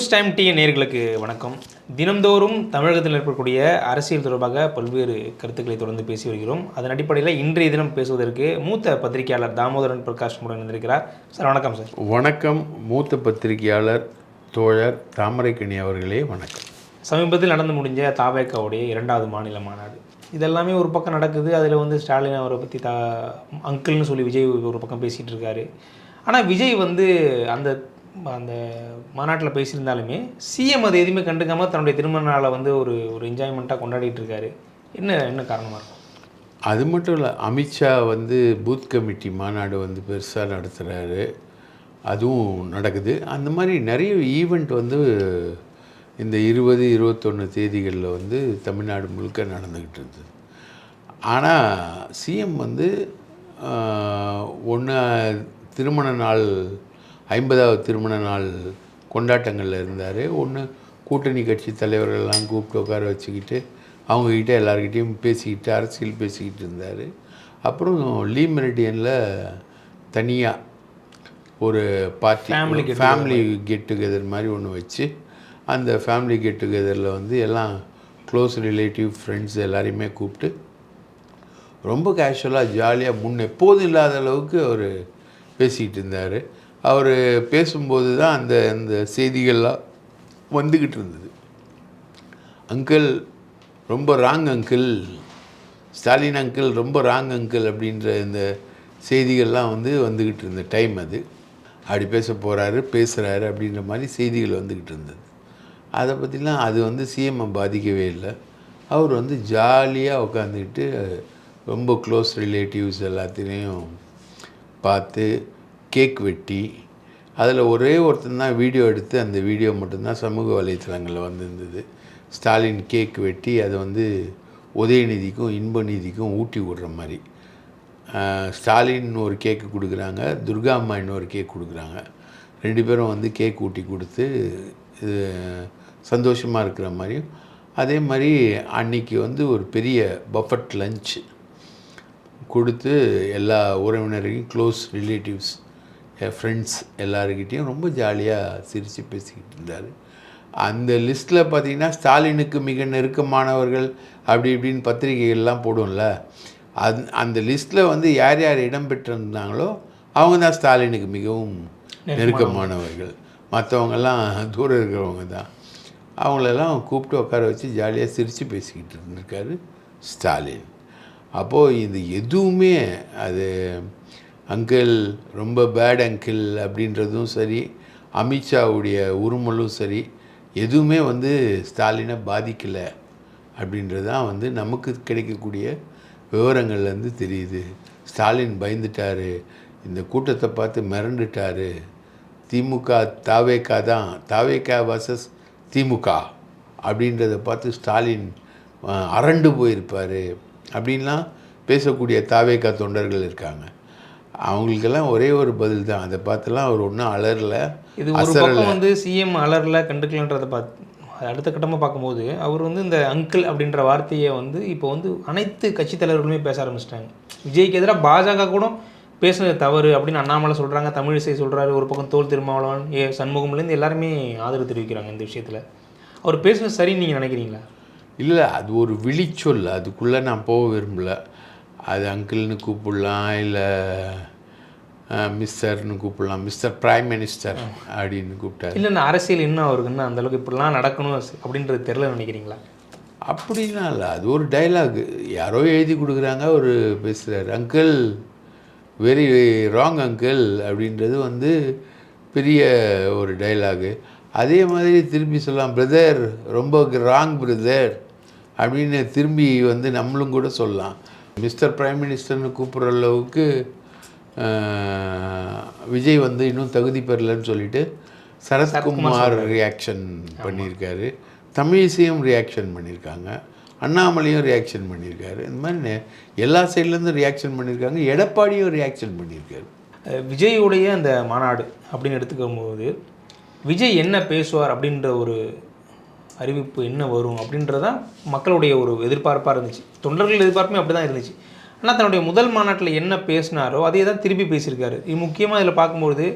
News time D நேயர்களுக்கு வணக்கம். தினம்தோறும் தமிழகத்தில் ஏற்படக்கூடிய அரசியல் தொடர்பாக பல்வேறு கருத்துக்களை தொடர்ந்து பேசி வருகிறோம். அதன் அடிப்படையில் இன்றைய தினம் பேசுவதற்கு மூத்த பத்திரிகையாளர் தாமோதரன் பிரகாஷ் முடன் வந்திருக்கிறார் சார் வணக்கம் சார். வணக்கம். மூத்த பத்திரிகையாளர் தோழர் தாமரைக்கணி அவர்களே வணக்கம். சமீபத்தில் நடந்து முடிஞ்ச தாவேக்காவுடைய இரண்டாவது மாநில மாநாடு இதெல்லாமே ஒரு பக்கம் நடக்குது. அதில் வந்து ஸ்டாலின் அவரை பற்றி தா அங்கிள்னு சொல்லி விஜய் ஒரு பக்கம் பேசிகிட்டு இருக்காரு. ஆனால் விஜய் வந்து அந்த அந்த மாநாட்டில் பேசியிருந்தாலுமே சிஎம் அது எதுவுமே கண்டுக்காமல் தன்னுடைய திருமண நாளை வந்து ஒரு ஒரு என்ஜாய்மெண்ட்டாக கொண்டாடிட்டு இருக்காரு என்ன என்ன காரணமாக இருக்கும்? அது மட்டும் இல்லை அமித்ஷா வந்து பூத் கமிட்டி மாநாடு வந்து பெருசாக நடத்துகிறாரு அதுவும் நடக்குது. அந்த மாதிரி நிறைய ஈவெண்ட் வந்து இந்த இருபது இருபத்தொன்று தேதிகளில் வந்து தமிழ்நாடு முழுக்க நடந்துக்கிட்டு இருந்தது. ஆனால் சிஎம் வந்து ஒன்று திருமண நாள் ஐம்பதாவது திருமண நாள் கொண்டாட்டங்களில் இருந்தார். ஒன்று கூட்டணி கட்சி தலைவர்கள்லாம் கூப்பிட்டு உட்கார வச்சுக்கிட்டு அவங்கக்கிட்ட எல்லாருக்கிட்டையும் பேசிக்கிட்டு அரசியல் பேசிக்கிட்டு இருந்தார். அப்புறம் லீ மெரிடியனில் தனியாக ஒரு பார்ட்டி ஃபேமிலி கெட் டுகெதர் மாதிரி. ஒன்று வச்சு அந்த ஃபேமிலி கெட் டுகெதரில் வந்து எல்லாம் க்ளோஸ் ரிலேட்டிவ் ஃப்ரெண்ட்ஸ் எல்லாரையுமே கூப்பிட்டு ரொம்ப கேஷுவலாக ஜாலியாக முன்ன எப்போதும் இல்லாத அளவுக்கு அவர் பேசிக்கிட்டு இருந்தார். அவர் பேசும்போது தான் அந்த அந்த செய்திகள்லாம் வந்துக்கிட்டு இருந்தது. அங்கிள் ரொம்ப ராங் அங்கிள் ஸ்டாலின் அங்கிள் ரொம்ப ராங் அங்கிள் அப்படின்ற இந்த செய்திகள்லாம் வந்து வந்துக்கிட்டு இருந்த டைம் அது. அப்படி பேச போகிறாரு பேசுகிறாரு அப்படின்ற மாதிரி செய்திகள் வந்துக்கிட்டு இருந்தது. அதை பற்றிலாம் அது வந்து சிஎம்ஐ பாதிக்கவே இல்லை. அவர் வந்து ஜாலியாக உட்காந்துக்கிட்டு ரொம்ப க்ளோஸ் ரிலேட்டிவ்ஸ் எல்லாத்திலையும் பார்த்து கேக் வெட்டி அதில் ஒரே ஒருத்தன் தான் வீடியோ எடுத்து அந்த வீடியோ மட்டும்தான் சமூக வலைத்தளங்களில் வந்திருந்தது. ஸ்டாலின் கேக் வெட்டி அதை வந்து உதயநிதிக்கும் இன்பநிதிக்கும் ஊட்டி விடுற மாதிரி. ஸ்டாலின் ஒரு கேக்கு கொடுக்குறாங்க துர்கா அம்மா இன்னொரு கேக் கொடுக்குறாங்க. ரெண்டு பேரும் வந்து கேக் ஊட்டி கொடுத்து இது சந்தோஷமாக இருக்கிற மாதிரியும். அதே மாதிரி அன்னைக்கு வந்து ஒரு பெரிய பஃபட் லஞ்ச் கொடுத்து எல்லா உறவினரையும் க்ளோஸ் ரிலேட்டிவ்ஸ் என் ஃப்ரெண்ட்ஸ் எல்லாருக்கிட்டேயும் ரொம்ப ஜாலியாக சிரித்து பேசிக்கிட்டு இருந்தார். அந்த லிஸ்ட்டில் பார்த்தீங்கன்னா ஸ்டாலினுக்கு மிக நெருக்கமானவர்கள் அப்படி இப்படின்னு பத்திரிகைகள்லாம் போடும்ல அந் அந்த லிஸ்ட்டில் வந்து யார் யார் இடம் பெற்றிருந்தாங்களோ அவங்க தான் ஸ்டாலினுக்கு மிகவும் நெருக்கமானவர்கள். மற்றவங்கெல்லாம் தூரம் இருக்கிறவங்க தான். அவங்களெல்லாம் கூப்பிட்டு உட்கார வச்சு ஜாலியாக சிரித்து பேசிக்கிட்டு இருந்திருக்காரு ஸ்டாலின். அப்போது இது எதுவுமே அது அங்கிள் ரொம்ப பேட் அங்கிள் அப்படின்றதும் சரி அமித்ஷாவுடைய உருமலும் சரி எதுவுமே வந்து ஸ்டாலினை பாதிக்கலை அப்படின்றது தான் வந்து நமக்கு கிடைக்கக்கூடிய விவரங்கள்லேருந்து தெரியுது. ஸ்டாலின் பயந்துட்டார் இந்த கூட்டத்தை பார்த்து மிரண்டுட்டார். திமுக தாவேக்கா தான் தாவேக்கா வர்சஸ் திமுக அப்படின்றத பார்த்து ஸ்டாலின் அரண்டு போயிருப்பார் அப்படின்லாம் பேசக்கூடிய தாவேக்கா தொண்டர்கள் இருக்காங்க. அவங்களுக்கெல்லாம் ஒரே ஒரு பதில் தான். அதை பார்த்துலாம் அவர் ஒன்றும் அலறல இது ஒரு பக்கம் வந்து சிஎம் அலரில் கண்டுக்கலன்றதை பார்த்து அடுத்த கட்டமாக பார்க்கும்போது அவர் வந்து இந்த அங்கிள் அப்படின்ற வார்த்தையை வந்து இப்போ வந்து அனைத்து கட்சி தலைவர்களுமே பேச ஆரம்பிச்சிட்டாங்க. விஜய்க்கு எதிராக பாஜக கூட பேசுனது தவறு அப்படின்னு அண்ணாமலை சொல்கிறாங்க தமிழிசை சொல்கிறாரு ஒரு பக்கம் தோல் திருமாவளவன் ஏ சண்முகம்லேருந்து எல்லாருமே ஆதரவு தெரிவிக்கிறாங்க இந்த விஷயத்தில். அவர் பேசுனது சரின்னு நீங்கள் நினைக்கிறீங்களா? இல்லை அது ஒரு விழிச்சொல். அதுக்குள்ளே நான் போக விரும்பல. அது அங்கிள்னு கூப்பிடலாம் இல்லை மிஸ்டர்னு கூப்பிடலாம். மிஸ்டர் பிரைம் மினிஸ்டர் அப்படின்னு கூப்பிட்டாரு. இல்லை இந்த அரசியல் இன்னும் அவருக்கு இன்னும் அந்தளவுக்கு இப்படிலாம் நடக்கணும் அப்படின்றது தெரில நினைக்கிறீங்களா? அப்படிலாம் இல்லை. அது ஒரு டைலாக் யாரோ எழுதி கொடுக்குறாங்க அவர் பேசுகிறார் அங்கிள் வெரி ராங் அங்கிள் அப்படின்றது வந்து பெரிய ஒரு டைலாகு அதே மாதிரி திரும்பி சொல்லலாம் பிரதர் ரொம்ப ராங் பிரதர் அப்படின்னு திரும்பி வந்து நம்மளும் கூட சொல்லலாம். மிஸ்டர் பிரைம் மினிஸ்டர்னு கூப்பிட்ற அளவுக்கு விஜய் வந்து இன்னும் தகுதி பெறலன்னு சொல்லிட்டு சரத்குமார் ரியாக்ஷன் பண்ணியிருக்காரு. தமிழிசையும் ரியாக்ஷன் பண்ணியிருக்காங்க. அண்ணாமலையும் ரியாக்ஷன் பண்ணியிருக்காரு. இந்த மாதிரி எல்லா சைட்லேருந்தும் ரியாக்ஷன் பண்ணியிருக்காங்க. எடப்பாடியும் ரியாக்ஷன் பண்ணியிருக்காரு. விஜயுடைய அந்த மாநாடு அப்படின்னு எடுத்துக்கும் போது விஜய் என்ன பேசுவார் அப்படின்ற ஒரு அறிவிப்பு என்ன வரும் அப்படின்றதான் மக்களுடைய ஒரு எதிர்பார்ப்பாக இருந்துச்சு. தொண்டர்கள் எதிர்பார்ப்புமே அப்படி தான் இருந்துச்சு. ஆனால் தன்னுடைய முதல் மாநாட்டில் என்ன பேசினாரோ அதே தான் திருப்பி பேசியிருக்காரு. இது முக்கியமாக இதில் பார்க்கும்பொழுது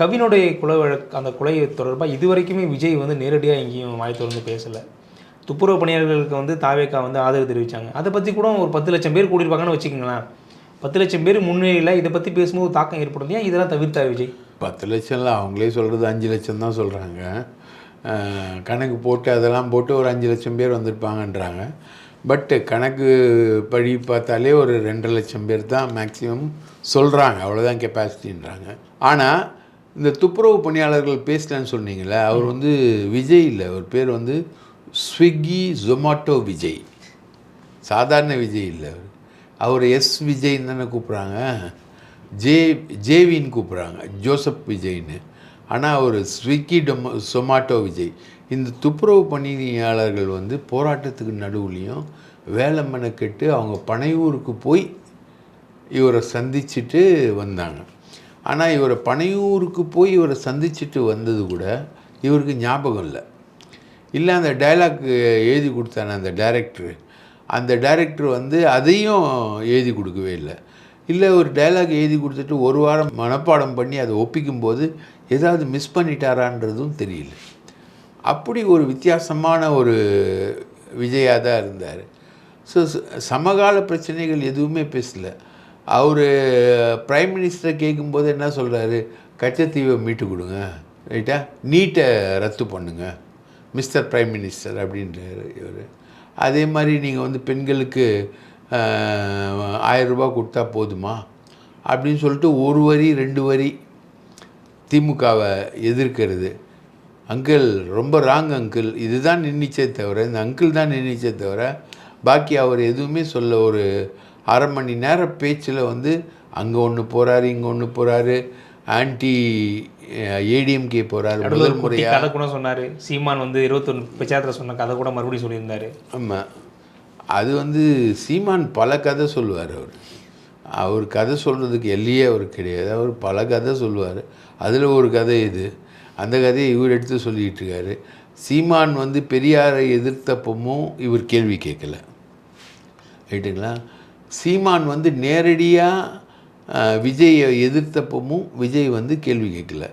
கவினுடைய குலை வழக்கு அந்த கொலை தொடர்பாக இது வரைக்குமே விஜய் வந்து நேரடியாக எங்கேயும் வாய் தொடர்ந்து பேசலை. துப்புரவு பணியாளர்களுக்கு வந்து தாவேக்கா வந்து ஆதரவு தெரிவித்தாங்க அதை பற்றி கூட ஒரு பத்து லட்சம் பேர் கூடியிருப்பாங்கன்னு வச்சுக்கோங்களேன். பத்து லட்சம் பேர் முன்னிலையில் இதை பற்றி பேசும்போது தாக்கம் ஏற்படும் ஏன் இதெல்லாம் தவிர்த்தார் விஜய்? பத்து லட்சம்ல அவங்களே சொல்கிறது அஞ்சு லட்சம் தான் சொல்கிறாங்க கணக்கு போட்டு அதெல்லாம் போட்டு ஒரு அஞ்சு லட்சம் பேர் வந்திருப்பாங்கன்றாங்க. பட்டு கணக்கு படி பார்த்தாலே ஒரு ரெண்டரை லட்சம் பேர் தான் மேக்ஸிமம் சொல்கிறாங்க அவ்வளோதான் கெப்பாசிட்டின்றாங்க ஆனால் இந்த துப்புரவு பணியாளர்கள் பேசலன்னு சொன்னீங்களே அவர் வந்து விஜய் இல்லை. அவர் பேர் வந்து ஸ்விக்கி ஜொமாட்டோ விஜய். சாதாரண விஜய் இல்லை அவர். அவர் எஸ் விஜய்ன்னு தானே கூப்பிட்றாங்க. ஜே ஜேவின்னு கூப்பிட்றாங்க. ஜோசப் விஜய்னு ஆனால் அவர் ஸ்விக்கி டொமோ சொமாட்டோ விஜய். இந்த துப்புரவு பணியாளர்கள் வந்து போராட்டத்துக்கு நடுவுலையும் வேலை மெனக்கெட்டு அவங்க பனையூருக்கு போய் இவரை சந்திச்சுட்டு வந்தாங்க. ஆனால் இவரை பனையூருக்கு போய் இவரை சந்திச்சுட்டு வந்தது கூட இவருக்கு ஞாபகம் இல்லை. இல்லை அந்த டைலாக் எழுதி கொடுத்தானே அந்த டைரக்டர் அந்த டைரக்டர் வந்து அதையும் எழுதி கொடுக்கவே இல்லை. இல்லை ஒரு டைலாக் எழுதி கொடுத்துட்டு ஒரு வாரம் மனப்பாடம் பண்ணி அதை ஒப்பிக்கும்போது ஏதாவது மிஸ் பண்ணிட்டாரான்றதும் தெரியல. அப்படி ஒரு வித்தியாசமான ஒரு விஜயாக தான் இருந்தார். ஸோ சமகால பிரச்சனைகள் எதுவுமே பேசல. அவர் ப்ரைம் மினிஸ்டரை கேட்கும்போது என்ன சொல்கிறாரு கச்சத்தீவை மீட்டு கொடுங்க. ரைட்டா நீட்டை ரத்து பண்ணுங்க. மிஸ்டர் ப்ரைம் மினிஸ்டர் அப்படின்றாரு இவர். அதே மாதிரி நீங்கள் வந்து பெண்களுக்கு ஆஹ், கொடுத்தா போதுமா? அப்படின்னு சொல்லிட்டு ஒரு வரி ரெண்டு வரி திமுகவை எதிர்க்கிறது. அங்கிள் ரொம்ப ராங் அங்கிள் இதுதான் நின்றுச்சே தவிர இந்த அங்கிள் தான் நின்றுச்சே தவிர பாக்கி அவர் எதுவுமே சொல்ல ஒரு அரை மணி நேர பேச்சில் வந்து அங்கே ஒன்று போகிறாரு இங்கே ஒன்று போகிறாரு ஆன்டி ஏடிஎம்கே போகிறாரு முதல் முறையாக கதை கூட சொன்னார். சீமான் வந்து இருபத்தொன்று பிரச்சாரத்தில் சொன்ன கதை கூட மறுபடியும் சொல்லியிருந்தாரு. ஆமாம் அது வந்து சீமான் பல கதை சொல்லுவார் அவர். அவர் கதை சொல்கிறதுக்கு எல்லையே அவர் கிடையாது. அவர் பல கதை சொல்லுவார். அதில் ஒரு கதை இது. அந்த கதையை இவர் எடுத்து சொல்லிகிட்டு இருக்காரு சீமான் வந்து பெரியாரை எதிர்த்தப்பமும் இவர் கேள்வி கேட்கல. ரைட்டுங்களா சீமான் வந்து நேரடியாக விஜயை எதிர்த்தப்பமும் விஜய் வந்து கேள்வி கேட்கல.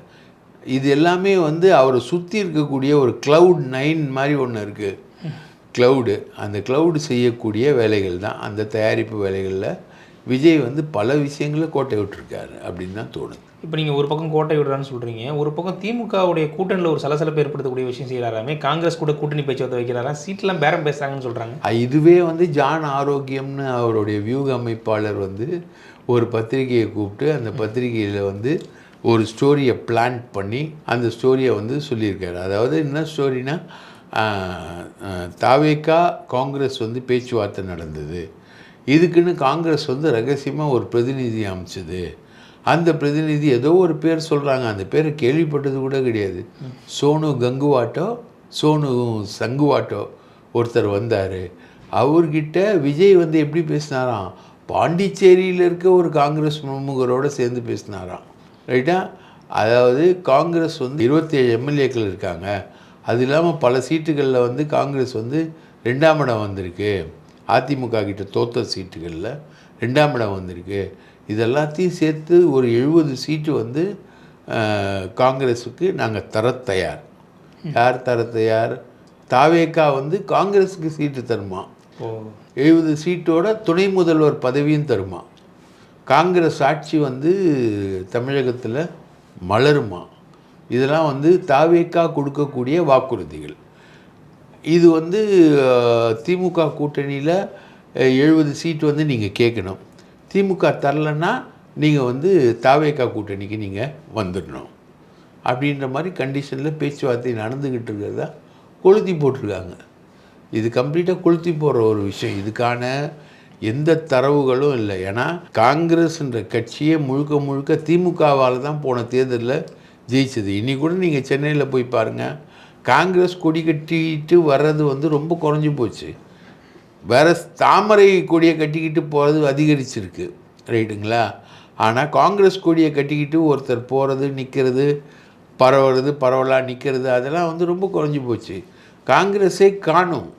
இது எல்லாமே வந்து அவரை சுற்றி இருக்கக்கூடிய ஒரு க்ளவுட் நைன் மாதிரி ஒன்று இருக்குது க்ளவுடு அந்த க்ளவுடு செய்யக்கூடிய வேலைகள் தான். அந்த தயாரிப்பு வேலைகளில் விஜய் வந்து பல விஷயங்களை கோட்டை விட்டுருக்காரு அப்படின்னு தான் தோணுது. இப்போ நீங்கள் ஒரு பக்கம் கோட்டை விடுறான்னு சொல்கிறீங்க ஒரு பக்கம் திமுகவுடைய கூட்டணியில் ஒரு சலசலப்பு ஏற்படுத்தக்கூடிய விஷயம் செய்கிறாராமே காங்கிரஸ் கூட கூட்டணி பேச்சுவார்த்தை வைக்கிறாராம் சீட்லாம் பேரம் பேசுகிறாங்கன்னு சொல்கிறாங்க இதுவே வந்து ஜான் ஆரோக்கியம்னு அவருடைய வியூக அமைப்பாளர் வந்து ஒரு பத்திரிகையை கூப்பிட்டு அந்த பத்திரிகையில் வந்து ஒரு ஸ்டோரியை பிளான் பண்ணி அந்த ஸ்டோரியை வந்து சொல்லியிருக்காரு. அதாவது என்ன ஸ்டோரினா தாவேக்கா காங்கிரஸ் வந்து பேச்சுவார்த்தை நடந்தது. இதுக்குன்னு காங்கிரஸ் வந்து ரகசியமாக ஒரு பிரதிநிதி அமைச்சது. அந்த பிரதிநிதி ஏதோ ஒரு பேர் சொல்கிறாங்க அந்த பேரை கேள்விப்பட்டது கூட கிடையாது. சோனு கங்குவாட்டோ சோனு சங்குவாட்டோ ஒருத்தர் வந்தார். அவர்கிட்ட விஜய் வந்து எப்படி பேசினாராம்? பாண்டிச்சேரியில் இருக்க ஒரு காங்கிரஸ் பிரமுகரோடு சேர்ந்து பேசினாராம். ரைட்டா? அதாவது காங்கிரஸ் வந்து இருபத்தேழு எம்எல்ஏக்கள் இருக்காங்க. அது இல்லாமல் பல சீட்டுகளில் வந்து காங்கிரஸ் வந்து ரெண்டாம் இடம் வந்திருக்கு. அதிமுக கிட்ட தோத்த சீட்டுகளில் ரெண்டாம் இடம் வந்திருக்கு. இதெல்லாத்தையும் சேர்த்து ஒரு எழுபது சீட்டு வந்து காங்கிரஸுக்கு நாங்கள் தர தயார். யார் தர தயார்? தாவேக்கா வந்து காங்கிரஸுக்கு சீட்டு தருமா? எழுபது சீட்டோட துணை முதல்வர் பதவியும் தருமா? காங்கிரஸ் ஆட்சி வந்து தமிழகத்தில் மலருமா? இதெல்லாம் வந்து தாவேக்கா கொடுக்கக்கூடிய வாக்குறுதிகள். இது வந்து திமுக கூட்டணியில் எழுபது சீட் வந்து நீங்கள் கேட்கணும் திமுக தரலன்னா நீங்கள் வந்து தாவேக்கா கூட்டணிக்கு நீங்கள் வந்துடணும். அப்படின்ற மாதிரி கண்டிஷனில் பேச்சுவார்த்தை நடந்துக்கிட்டு இருக்கிறதா கொளுத்தி போட்டிருக்காங்க. இது கம்ப்ளீட்டாக கொளுத்தி போடுற ஒரு விஷயம். இதுக்கான எந்த தரவுகளும் இல்லை. ஏன்னா காங்கிரஸ்ன்ற கட்சியே முழுக்க முழுக்க திமுகவால் தான் போன தேர்தலில் ஜெயிச்சது. இன்றைக்கூட நீங்கள் சென்னையில் போய் பாருங்கள் காங்கிரஸ் கொடி கட்டிட்டு வர்றது வந்து ரொம்ப குறைஞ்சி போச்சு. வேறு தாமரை கொடியை கட்டிக்கிட்டு போகிறது அதிகரிச்சிருக்கு. ரைட்டுங்களா? ஆனால் காங்கிரஸ் கொடியை கட்டிக்கிட்டு ஒருத்தர் போகிறது நிற்கிறது பரவுறது பரவலாக நிற்கிறது அதெல்லாம் வந்து ரொம்ப குறைஞ்சி போச்சு. காங்கிரஸே காணும்.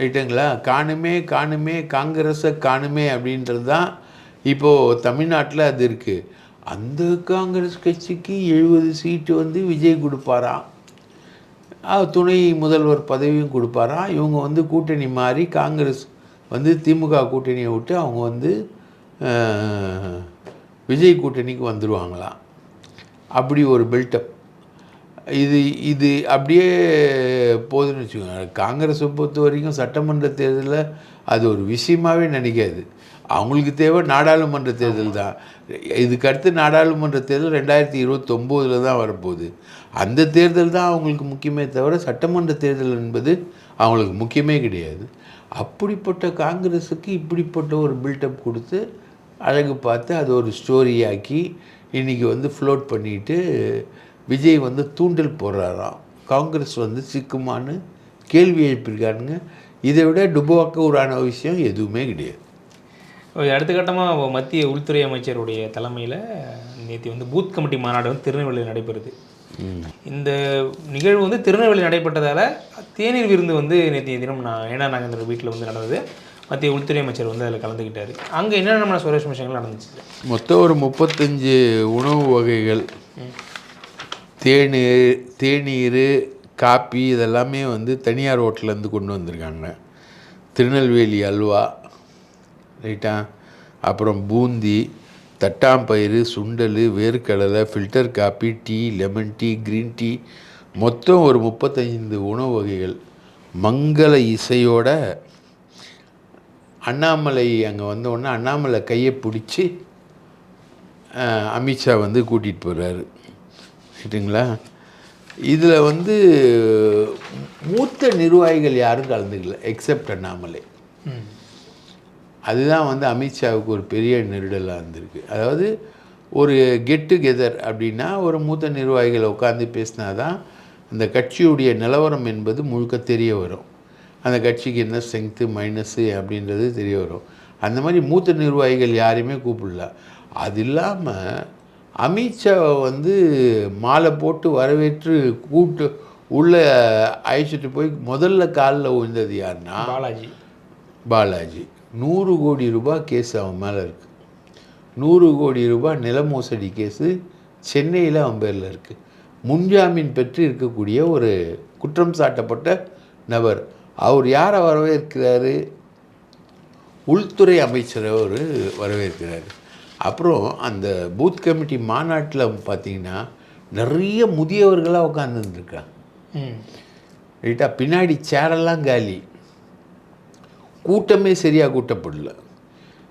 ரைட்டுங்களா? காணுமே காணுமே காங்கிரஸை காணுமே அப்படின்றது தான் இப்போது தமிழ்நாட்டில் அது இருக்குது அந்த காங்கிரஸ் கட்சிக்கு எழுபது சீட்டு வந்து விஜய் கொடுப்பாராம் துணை முதல்வர் பதவியும் கொடுப்பாராம் இவங்க வந்து கூட்டணி மாறி காங்கிரஸ் வந்து திமுக கூட்டணியை விட்டு அவங்க வந்து விஜய் கூட்டணிக்கு வந்துடுவாங்களாம் அப்படி ஒரு பில்டப் இது இது அப்படியே போதுன்னு வச்சுக்கோங்க. காங்கிரஸை பொறுத்த வரைக்கும் சட்டமன்ற தேர்தலில் அது ஒரு விஷயமாவே நினைக்காது. அவங்களுக்கு தேவை நாடாளுமன்ற தேர்தல் தான். இதுக்கு அடுத்து நாடாளுமன்ற தேர்தல் ரெண்டாயிரத்தி இருபத்தொம்போதில் தான் வரப்போகுது. அந்த தேர்தல் தான் அவங்களுக்கு முக்கியமே தவிர சட்டமன்ற தேர்தல் என்பது அவங்களுக்கு முக்கியமே கிடையாது. அப்படிப்பட்ட காங்கிரஸுக்கு இப்படிப்பட்ட ஒரு பில்டப் கொடுத்து அழகு பார்த்து அது ஒரு ஸ்டோரியாக்கி இன்றைக்கி வந்து ஃப்ளோட் பண்ணிட்டு விஜய் வந்து தூண்டல் போடுறாராம். காங்கிரஸ் வந்து சிக்குமான்னு கேள்வி எழுப்பியிருக்காருங்க. இதை விட டுபோக்கூரான விஷயம் எதுவுமே கிடையாது. ஒரு அடுத்த கட்டமாக மத்திய உள்துறை அமைச்சருடைய தலைமையில் நேற்று வந்து பூத் கமிட்டி மாநாடு வந்து திருநெல்வேலியில் நடைபெறுது. இந்த நிகழ்வு வந்து திருநெல்வேலி நடைபெற்றதால் தேநீர் விருந்து வந்து நேற்றைய தினம் நான் ஏனா நாகேந்திர வீட்டில் வந்து நடந்தது. மத்திய உள்துறை அமைச்சர் வந்து அதில் கலந்துக்கிட்டாரு. அங்கே என்னென்ன சுரேஷ் விஷயங்கள் நடந்துச்சு? மொத்தம் ஒரு முப்பத்தஞ்சு உணவு வகைகள். தேநீர் தேநீர் காப்பி இதெல்லாமே வந்து தனியார் ஹோட்டல்லேருந்து கொண்டு வந்திருக்காங்க. திருநெல்வேலி அல்வா. ரைட்டா அப்புறம் பூந்தி தட்டாம்பயிறு சுண்டல் வேர்க்கடலை filter coffee tea lemon tea green tea மொத்தம் ஒரு முப்பத்தைந்து உணவு வகைகள். மங்கள இசையோட அண்ணாமலை அங்கே வந்தோடனே அண்ணாமலை கையை பிடிச்சி அமித்ஷா வந்து கூட்டிகிட்டு போகிறாரு ரைட்டுங்களா இதில் வந்து மூத்த நிர்வாகிகள் யாரும் கலந்துக்கல எக்ஸப்ட் அண்ணாமலை. அதுதான் வந்து அமித்ஷாவுக்கு ஒரு பெரிய நெருடலாக இருந்திருக்கு. அதாவது ஒரு கெட் டுகெதர் அப்படின்னா ஒரு மூத்த நிர்வாகிகள் உட்காந்து பேசினா தான் அந்த கட்சியுடைய நிலவரம் என்பது முழுக்க தெரிய வரும். அந்த கட்சிக்கு என்ன ஸ்ட்ரென்த்து மைனஸு அப்படின்றது தெரிய வரும். அந்த மாதிரி மூத்த நிர்வாகிகள் யாரையுமே கூப்பிடல. அது இல்லாமல் அமித்ஷாவை வந்து மாலை போட்டு வரவேற்று கூட்டு உள்ளே அழைச்சிட்டு போய் முதல்ல காலில் விழுந்தது யாருன்னா பாலாஜி. பாலாஜி. நூறு கோடி ரூபாய் கேஸ் அவன் மேலே இருக்குது நூறு கோடி ரூபாய் நில மோசடி கேஸு சென்னையில் அவன் பேரில் இருக்குது முன்ஜாமீன் பெற்று இருக்கக்கூடிய ஒரு குற்றம் சாட்டப்பட்ட நபர். அவர் யாரை வரவேற்கிறாரு? உள்துறை அமைச்சரை ஒரு வரவேற்கிறாரு. அப்புறம் அந்த பூத் கமிட்டி மாநாட்டில் பார்த்தீங்கன்னா நிறைய முதியவர்களாக உட்காந்துருக்காங்க ம். ரைட்டா பின்னாடி சேரெல்லாம் காலி. கூட்டமே சரியாக கூட்டப்படல.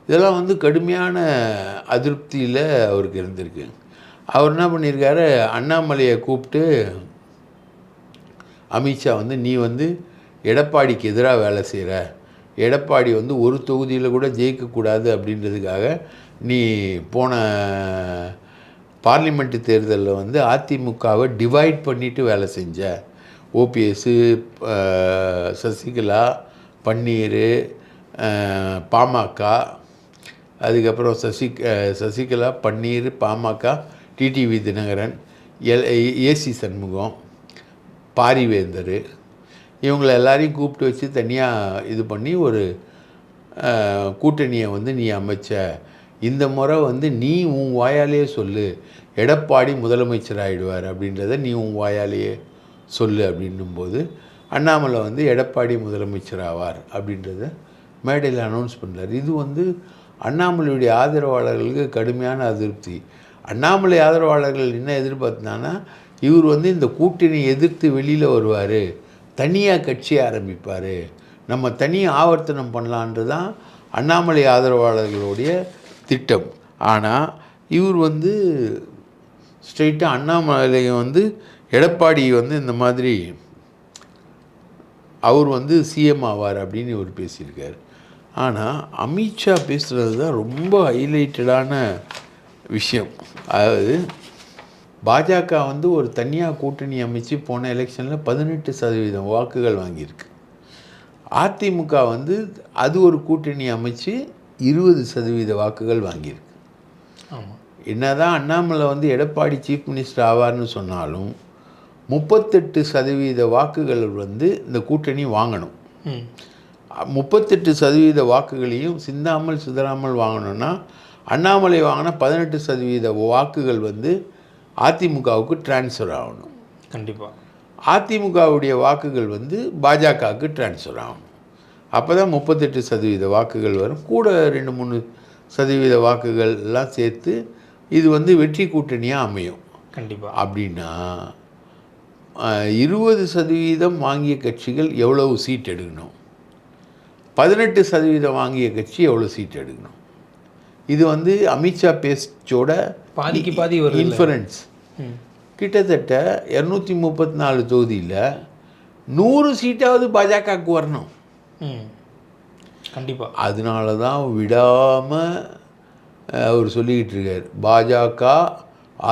இதெல்லாம் வந்து கடுமையான அதிருப்தியில் அவருக்கு இருந்திருக்கு. அவர் என்ன பண்ணியிருக்காரு? அண்ணாமலையை கூப்பிட்டு அமித்ஷா வந்து நீ வந்து எடப்பாடிக்கு எதிராக வேலை செய்கிற எடப்பாடி வந்து ஒரு தொகுதியில் கூட ஜெயிக்கக்கூடாது அப்படின்றதுக்காக நீ போன பார்லிமெண்ட்டு தேர்தலில் வந்து அதிமுகவை டிவைட் பண்ணிவிட்டு வேலை செஞ்ச. ஓபிஎஸ்ஸு சசிகலா பன்னீர் பாமக அதுக்கப்புறம் சசி சசிகலா பன்னீர் பாமக டிடிவி தினகரன் எல் ஏசி சண்முகம் பாரிவேந்தர் இவங்களை எல்லாரையும் கூப்பிட்டு வச்சு தனியாக இது பண்ணி ஒரு கூட்டணியை வந்து நீ அமைச்ச. இந்த முறை வந்து நீ உன் வாயாலேயே சொல்லு. எடப்பாடி முதலமைச்சர் ஆகிடுவார் அப்படின்றத நீ உன் வாயாலேயே சொல்லு அப்படின்னும்போது அண்ணாமலை வந்து எடப்பாடி முதலமைச்சர் ஆவார் அப்படின்றத மேடையில் அனௌன்ஸ் பண்ணுறார் இது வந்து அண்ணாமலையுடைய ஆதரவாளர்களுக்கு கடுமையான அதிருப்தி. அண்ணாமலை ஆதரவாளர்கள் என்ன எதிர்பார்த்தாங்கன்னா இவர் வந்து இந்த கூட்டணி எதிர்த்து வெளியில் வருவார். தனியாக கட்சி ஆரம்பிப்பார். நம்ம தனி ஆவர்த்தனம் பண்ணலான்றது தான் அண்ணாமலை ஆதரவாளர்களுடைய திட்டம். ஆனால் இவர் வந்து ஸ்ட்ரெயிட்டாக அண்ணாமலையை வந்து எடப்பாடி வந்து இந்த மாதிரி அவர் வந்து சிஎம் ஆவார் அப்படின்னு இவர் பேசியிருக்காரு. ஆனால் அமித்ஷா பேசுகிறது தான் ரொம்ப ஹைலைட்டடான விஷயம். அதாவது பாஜக வந்து ஒரு தனியாக கூட்டணி அமைச்சு போன எலெக்ஷனில் பதினெட்டு சதவீதம் வாக்குகள் வாங்கியிருக்கு. அதிமுக வந்து அது ஒரு கூட்டணி அமைச்சு இருபது சதவீத வாக்குகள் வாங்கியிருக்கு. ஆமாம் என்னதான் அண்ணாமலை வந்து எடப்பாடி சீஃப் மினிஸ்டர் ஆவார்னு சொன்னாலும் முப்பத்தெட்டு சதவீத வாக்குகள் வந்து இந்த கூட்டணி வாங்கணும். முப்பத்தெட்டு சதவீத வாக்குகளையும் சிந்தாமல் சிதறாமல் வாங்கணும்னா அண்ணாமலை வாங்கின பதினெட்டு சதவீத வாக்குகள் வந்து அதிமுகவுக்கு டிரான்ஸ்ஃபர் ஆகணும். கண்டிப்பாக அதிமுகவுடைய வாக்குகள் வந்து பாஜகவுக்கு டிரான்ஸ்ஃபர் ஆகணும். அப்போ தான் முப்பத்தெட்டு சதவீத வாக்குகள் வரும். கூட ரெண்டு மூணு சதவீத வாக்குகள் எல்லாம் சேர்த்து இது வந்து வெற்றி கூட்டணியாக அமையும். கண்டிப்பாக அப்படின்னா இருபது சதவீதம் வாங்கிய கட்சிகள் எவ்வளவு சீட் எடுக்கணும்? பதினெட்டு சதவீதம் வாங்கிய கட்சி எவ்வளோ சீட் எடுக்கணும்? இது வந்து அமித்ஷா பேஸ்டோட பாதிக்கு பாதி வருது இன்ஃபரன்ஸ். கிட்டத்தட்ட இரநூத்தி முப்பத்தி நாலு தொகுதியில் நூறு சீட்டாவது பாஜகவுக்கு வரணும். கண்டிப்பாக அதனால தான் விடாமல் அவர் சொல்லிக்கிட்டு இருக்கார். பாஜக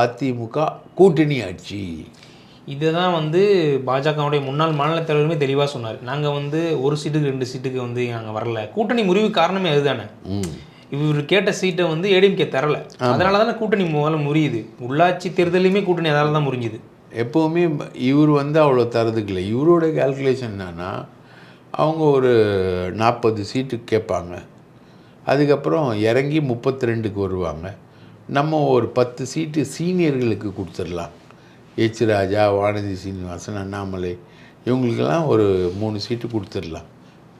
அதிமுக கூட்டணி ஆட்சி. இதை தான் வந்து பாஜகவுடைய முன்னாள் மாநில தலைவருமே தெளிவாக சொன்னார். நாங்கள் வந்து ஒரு சீட்டுக்கு ரெண்டு சீட்டுக்கு வந்து நாங்கள் வரல. கூட்டணி முறிவு காரணமே அதுதானே. இவர் கேட்ட சீட்டை வந்து ஏடிஎம்கே தரல. அதனால தானே கூட்டணி முதல்ல முறியுது. உள்ளாட்சி தேர்தலையுமே கூட்டணி அதால தான் முறிஞ்சுது. எப்போவுமே இவர் வந்து அவ்வளோ தரதுக்கு இல்லை. இவரோட கால்குலேஷன் என்னன்னா அவங்க ஒரு நாற்பது சீட்டு கேட்பாங்க. அதுக்கப்புறம் இறங்கி முப்பத்தி ரெண்டுக்கு வருவாங்க. நம்ம ஒரு பத்து சீட்டு சீனியர்களுக்கு கொடுத்துடலாம். எச் ராஜா வானதி சீனிவாசன் அண்ணாமலை இவங்களுக்கெல்லாம் ஒரு மூணு சீட்டு கொடுத்துடலாம்.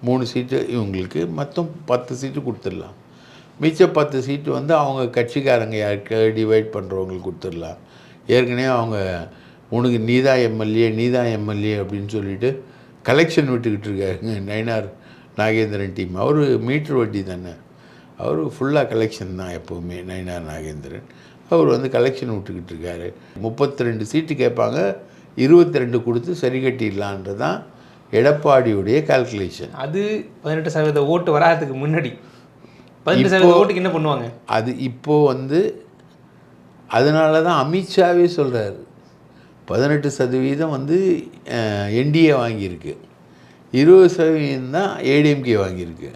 மூணு சீட்டு இவங்களுக்கு மொத்தம் பத்து சீட்டு கொடுத்துடலாம். மிச்ச பத்து சீட்டு வந்து அவங்க கட்சிக்காரங்க யாருக்கு டிவைட் பண்ணுறவங்களுக்கு கொடுத்துடலாம். ஏற்கனவே அவங்க உனக்கு நீதா எம்எல்ஏ நீதா எம்எல்ஏ அப்படின்னு சொல்லிட்டு கலெக்ஷன் விட்டுக்கிட்டு இருக்காருங்க. நயனார் நாகேந்திரன் டீம் அவர் மீட்ரு வட்டி தானே. அவர் ஃபுல்லாக கலெக்ஷன் தான் எப்போவுமே நயனார் நாகேந்திரன். அவர் வந்து கலெக்ஷன் விட்டுக்கிட்டு இருக்காரு. முப்பத்தி ரெண்டு சீட்டு கேட்பாங்க இருபத்தி ரெண்டு கொடுத்து சரி கட்டிடலான்றது தான் எடப்பாடியுடைய கால்குலேஷன் அது பதினெட்டு சதவீத ஓட்டு வராததுக்கு முன்னாடி. பதினெட்டு சதவீத ஓட்டுக்கு என்ன பண்ணுவாங்க? அது இப்போ வந்து அதனால தான் அமித்ஷாவே சொல்கிறாரு பதினெட்டு சதவீதம் வந்து என்டிஏ வாங்கியிருக்கு. இருபது சதவீதம் தான் ஏடிஎம்கே வாங்கியிருக்கு.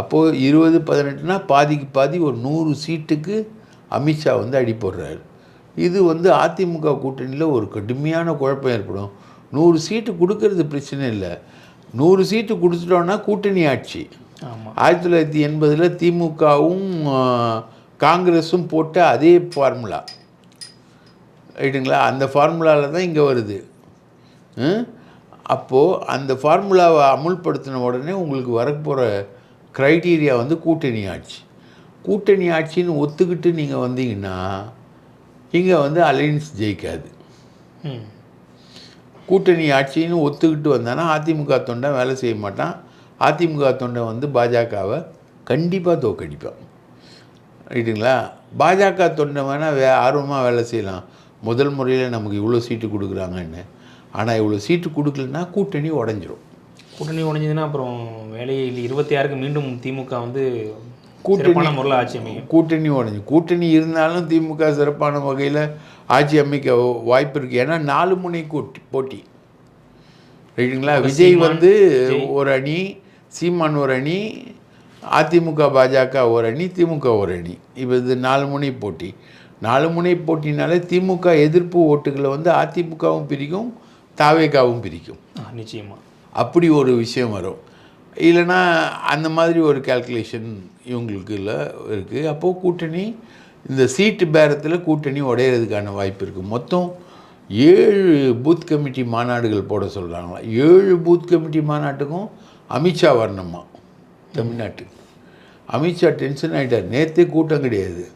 அப்போது இருபது பதினெட்டுனா பாதிக்கு பாதி ஒரு நூறு சீட்டுக்கு அமித்ஷா வந்து அடி போடுறாரு. இது வந்து அதிமுக கூட்டணியில் ஒரு கடுமையான குழப்பம் ஏற்படும். நூறு சீட்டு கொடுக்கறது பிரச்சனை இல்லை. நூறு சீட்டு கொடுத்துட்டோன்னா கூட்டணி ஆட்சி. ஆயிரத்தி தொள்ளாயிரத்தி எண்பதில் திமுகவும் காங்கிரஸும் போட்ட அதே ஃபார்முலா. ரைட்டுங்களா? அந்த ஃபார்முலாவில் தான் இங்கே வருது. அப்போது அந்த ஃபார்முலாவை அமுல்படுத்தின உடனே உங்களுக்கு வரப்போகிற க்ரைட்டீரியா வந்து கூட்டணி ஆட்சி. கூட்டணி ஆட்சின்னு ஒத்துக்கிட்டு நீங்கள் வந்தீங்கன்னா இங்கே வந்து அலையன்ஸ் ஜெயிக்காது. கூட்டணி ஆட்சின்னு ஒத்துக்கிட்டு வந்தானா அதிமுக தொண்டை வேலை செய்ய மாட்டான். அதிமுக தொண்டை வந்து பாஜகவை கண்டிப்பாக தோக்கடிப்பான். ரைட்டுங்களா பாஜக தொண்டை வேணால் வே ஆர்வமாக வேலை செய்யலாம். முதல் முறையில் நமக்கு இவ்வளோ சீட்டு கொடுக்குறாங்கன்னு. ஆனால் இவ்வளோ சீட்டு கொடுக்கலன்னா கூட்டணி உடஞ்சிரும். கூட்டணி உடைஞ்சதுன்னா அப்புறம் வேலையில் இருபத்தி ஆறுக்கு மீண்டும் திமுக வந்து கூட்டணி- முறையில் ஆட்சி அமையும் கூட்டணி உடஞ்சி. கூட்டணி இருந்தாலும் திமுக சிறப்பான வகையில் ஆட்சி அமைக்க வாய்ப்பு இருக்குது ஏன்னா நாலு முனை கூட்டி போட்டி. ரைட்டுங்களா விஜய் வந்து ஒரு அணி சீமான் ஒரு அணி அதிமுக பாஜக ஒரு அணி திமுக ஒரு அணி. இப்போ இது நாலு முனை போட்டி. நாலு முனை போட்டினாலே திமுக எதிர்ப்பு ஓட்டுகளை வந்து அதிமுகவும் பிரிக்கும் தாவேகாவும் பிரிக்கும். ஆ, நிச்சயமா. அப்படி ஒரு விஷயம் வரும். இல்லைன்னா அந்த மாதிரி ஒரு கால்குலேஷன் இல்லை இருக்குது அப்போது கூட்டணி இந்த சீட்டு பேரத்தில் கூட்டணி உடையிறதுக்கான வாய்ப்பு இருக்குது மொத்தம் ஏழு பூத் கமிட்டி மாநாடுகள் போட சொல்கிறாங்களா ஏழு பூத் கமிட்டி மாநாட்டுக்கும் அமித்ஷா வரணுமா? தமிழ்நாட்டுக்கு அமித்ஷா டென்ஷன் ஆகிட்டார் நேற்றே கூட்டம் கிடையாது.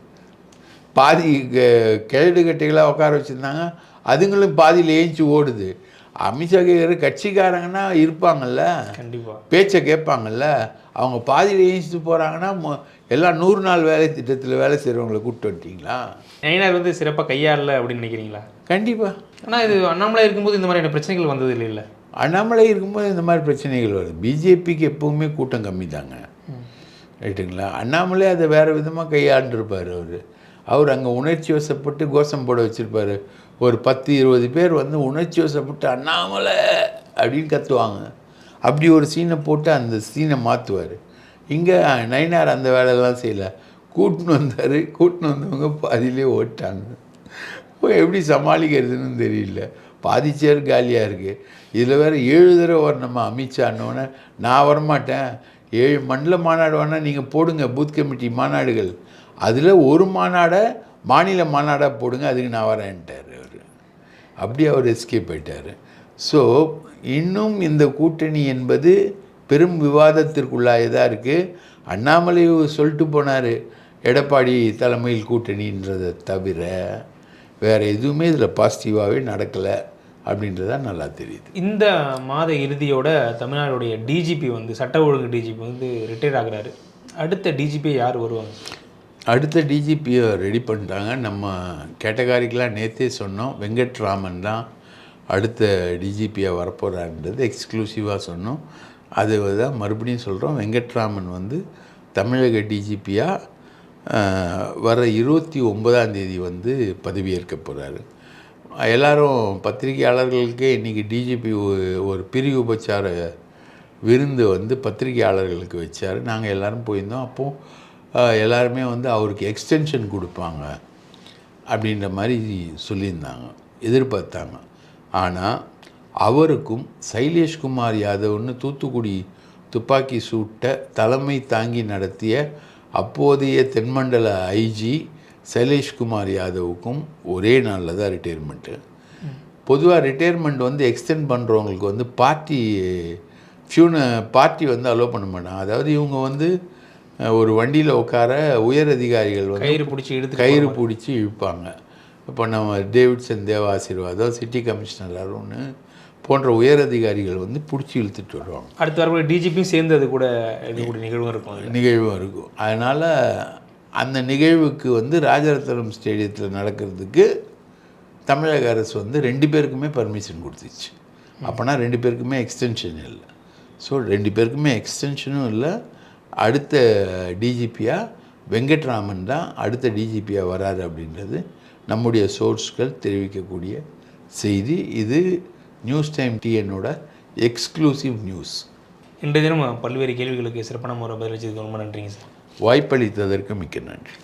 பாதி க- கட்டைகளாக உட்கார வச்சுருந்தாங்க. அதுங்களும் பாதியில் ஏஞ்சி ஓடுது. அமித்ஷா கேட்குற கட்சிக்காரங்கன்னா இருப்பாங்கல்ல? கண்டிப்பாக பேச்சை கேட்பாங்கல்ல? அவங்க பாதியில் ஏஞ்சிட்டு போகிறாங்கன்னா எல்லாம் நூறு நாள் வேலை திட்டத்தில் வேலை செய்கிறவங்களை கூப்பிட்டு வந்துட்டீங்களா? நயினார் வந்து சிறப்பாக கையாளல அப்படின்னு நினைக்கிறீங்களா? கண்டிப்பாக ஆனால் இது அண்ணாமலை இருக்கும்போது இந்த மாதிரியான பிரச்சனைகள் வந்தது இல்லை இல்லை? அண்ணாமலை இருக்கும்போது இந்த மாதிரி பிரச்சனைகள் வருது. பிஜேபிக்கு எப்பவுமே கூட்டம் கம்மி தாங்க. ரைட்டுங்களா? அண்ணாமலை அதை வேறு விதமாக கையாண்டிருப்பார் அவர். அவர் அங்கே உணர்ச்சி வசப்பட்டு கோஷம் போட வச்சுருப்பார். ஒரு பத்து இருபது பேர் வந்து உணர்ச்சி வசப்பட்டு அண்ணாமலை! அப்படின்னு கத்துவாங்க. அப்படி ஒரு சீனை போட்டு அந்த சீனை மாற்றுவார் இங்கே நயினார் அந்த வேலையெல்லாம் செய்யலை. கூட்டின்னு வந்தார். கூட்டின்னு வந்தவங்க பாதியிலே ஓட்டாங்க இப்போ எப்படி சமாளிக்கிறதுன்னு தெரியல. பாதி சேர் காலியாக இருக்குது இதில் வேறு ஏழு தடவை வரணுமா அமித்ஷான்னொன்னே நான் வரமாட்டேன். ஏழு மண்டல மாநாடு வேணால் நீங்கள் போடுங்க. பூத் கமிட்டி மாநாடுகள். அதில் ஒரு மாநாடை மாநில மாநாடாக போடுங்க. அதுக்கு நான் வரேன்ட்டார். அப்படி அவர் எஸ்கேப் ஆயிட்டார் ஸோ இன்னும் இந்த கூட்டணி என்பது பெரும் விவாதத்திற்குள்ளாயதாக இருக்குது அண்ணாமலை சொல்லிட்டு போனார் எடப்பாடி தலைமையில் கூட்டணின்றதை தவிர வேறு எதுவுமே இதில் பாசிட்டிவாகவே நடக்கலை அப்படின்றதா நல்லா தெரியுது. இந்த மாத இறுதியோட தமிழ்நாடுடைய டிஜிபி வந்து சட்ட ஒழுங்கு டிஜிபி வந்து ரிட்டையர் ஆகிறாரு. அடுத்த டிஜிபி யார் வருவாங்க? அடுத்த டிஜிபியை ரெடி பண்ணிட்டாங்க. நம்ம கேட்டகாரிக்கெலாம் நேற்றே சொன்னோம். வெங்கட்ராமன் தான் அடுத்த டிஜிபியாக வரப்போகிறான்றது எக்ஸ்க்ளூசிவாக சொன்னோம். அது தான் மறுபடியும் சொல்கிறோம் வெங்கட்ராமன் வந்து தமிழக டிஜிபியாக வர இருபத்தி ஒன்பதாம் தேதி வந்து பதவியேற்க போகிறாரு எல்லாரும் பத்திரிகையாளர்களுக்கே இன்றைக்கி டிஜிபி ஒரு பிரிவு உபச்சார விருந்து வந்து பத்திரிகையாளர்களுக்கு வச்சார். நாங்கள் எல்லோரும் போயிருந்தோம். அப்போது எல்லாருமே வந்து அவருக்கு எக்ஸ்டென்ஷன் கொடுப்பாங்க அப்படின்ற மாதிரி சொல்லியிருந்தாங்க எதிர்பார்த்தாங்க. ஆனால் அவருக்கும் சைலேஷ்குமார் யாதவ்னு தூத்துக்குடி துப்பாக்கி சூட்டை தலைமை தாங்கி நடத்திய அப்போதைய தென்மண்டல ஐஜி சைலேஷ்குமார் யாதவுக்கும் ஒரே நாளில் தான் ரிட்டையர்மெண்ட்டு பொதுவாக ரிட்டையர்மெண்ட் வந்து எக்ஸ்டெண்ட் பண்ணுறவங்களுக்கு வந்து பார்ட்டி ஃபியூன பார்ட்டி வந்து அலோவ் பண்ண மாட்டாங்க. அதாவது இவங்க வந்து ஒரு வண்டியில் உட்கார உயர் அதிகாரிகள் வந்து கயிறு பிடிச்சி இழுத்து கயிறு பிடிச்சி இழுப்பாங்க. இப்போ நம்ம டேவிட்சன் தேவ ஆசீர்வாதம் சிட்டி கமிஷனர் அருண் போன்ற உயர் அதிகாரிகள் வந்து பிடிச்சி இழுத்துட்டு வருவாங்க. அடுத்து வரக்கூடிய டிஜிபியும் சேர்ந்து அது கூட இருக்கக்கூடிய நிகழ்வும் இருக்கும். நிகழ்வும் இருக்கும். அதனால் அந்த நிகழ்வுக்கு வந்து ராஜரத்னம் ஸ்டேடியத்தில் நடக்கிறதுக்கு தமிழக அரசு வந்து ரெண்டு பேருக்குமே பர்மிஷன் கொடுத்துச்சு. அப்போனா ரெண்டு பேருக்குமே எக்ஸ்டென்ஷன் இல்லை. ஸோ ரெண்டு பேருக்குமே எக்ஸ்டென்ஷனும் இல்லை. அடுத்த டிஜிபியாக வெங்கட்ராமன் தான் அடுத்த டிஜிபியாக வராரு அப்படின்றது நம்முடைய சோர்ஸ்கள் தெரிவிக்கக்கூடிய செய்தி. இது நியூஸ் டைம் டிஎன்னோட எக்ஸ்க்ளூசிவ் நியூஸ் இன்றைய தினம் பல்வேறு கேள்விகளுக்கு சிறப்பான முறை பதிலளிச்சதுக்கு ரொம்ப நன்றிங்க சார். வாய்ப்பளித்ததற்கு மிக்க நன்றி.